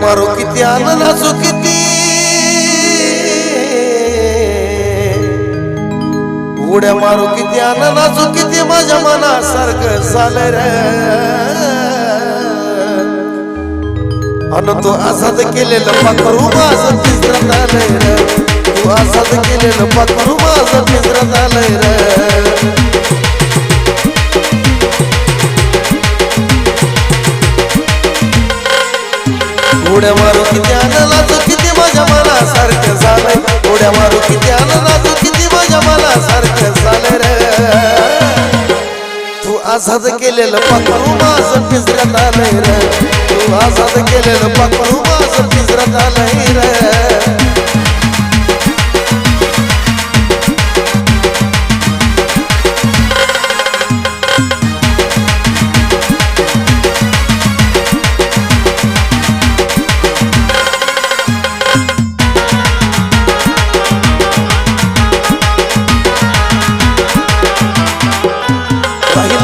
मारो किती आनंद असो किती. उड्या मारू किती आनंद असो किती माझ्या मनासारखं झालं रे. अन तू आसाद केलेलं पाखरू माझं पिंजरात आलंय रे. तू आसाद केलेलं पाखरू उड्या मारू किती आनंदाचं किती माझ्या मनासारखं झालंय. उड्या मारू किती आनंदाचं किती माझ्या मनासारखं झालं रे. तू आझाद केलेलं पाखरू माझं पिंजऱ्यात आलंय रे. तू आझाद केलेलं पाखरू माझं पिंजऱ्यात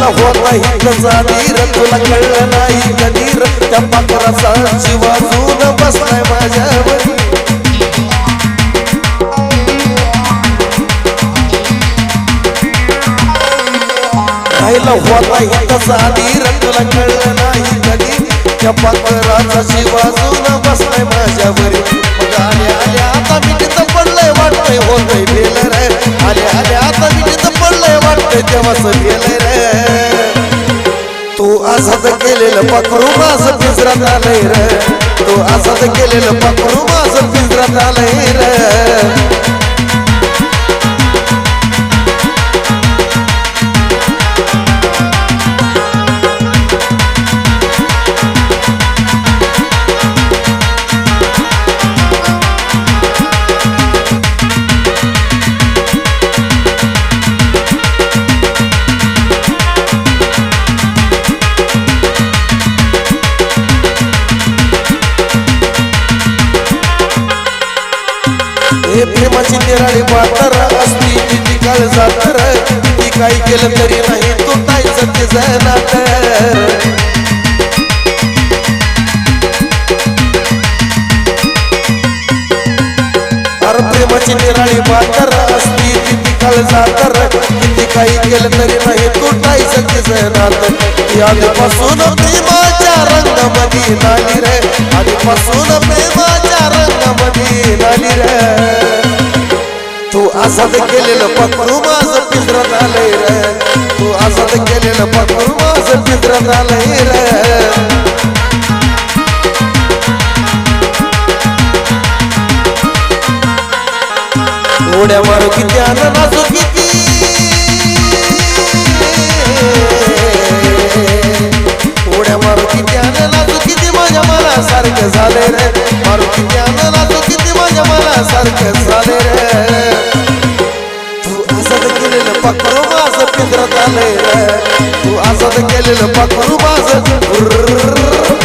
राहिला होता हिंदचा धीर तुला कळलं नाही. कधीर त्या पाखराचा जीव अजून बसलाय माझ्यावर. राहिला होता हिंदचा धीर तुला कळलं नाही. कधी त्या पाखराचा जीव अजून बसलाय माझ्यावर. मग आले आले आता मी तिथं पडलंय. वाटतंय होतंय बेल केलेलं पाखरू माझं पिंजरात आलंय र. तो आझाद केलेलं पाखरू माझ पिंजरात आलंय र. हे प्रेमाची निराळी बातर असती किती काळ जातर किती काही केलं तरी नाही तो काय सत्य अरे प्रेमाची निराळी बातर असती किती काळ जातर किती काही केलं तरी नाही तुटायचं सत्य नातर आधीपासून प्रेमाच्या रंगामध्ये नाली रे आधीपासून प्रेमाच्या रंगामध्ये तू आझाद केलेलं पकडू माझं पिंजरात आलंय रे. तू आझाद केलेलं पकडू माझं पिंजरात आलंय रे. उड्या मारू किती आनंद असू किती. उड्या मारू किती आनंद असू किती माझ्या मनासारखं झालंय रे. मारू किती आनंद असू किती माझ्या मनासारखं झालंय रे. माझं पिंजरात तू आझाद केलेलं पाखरू माझ.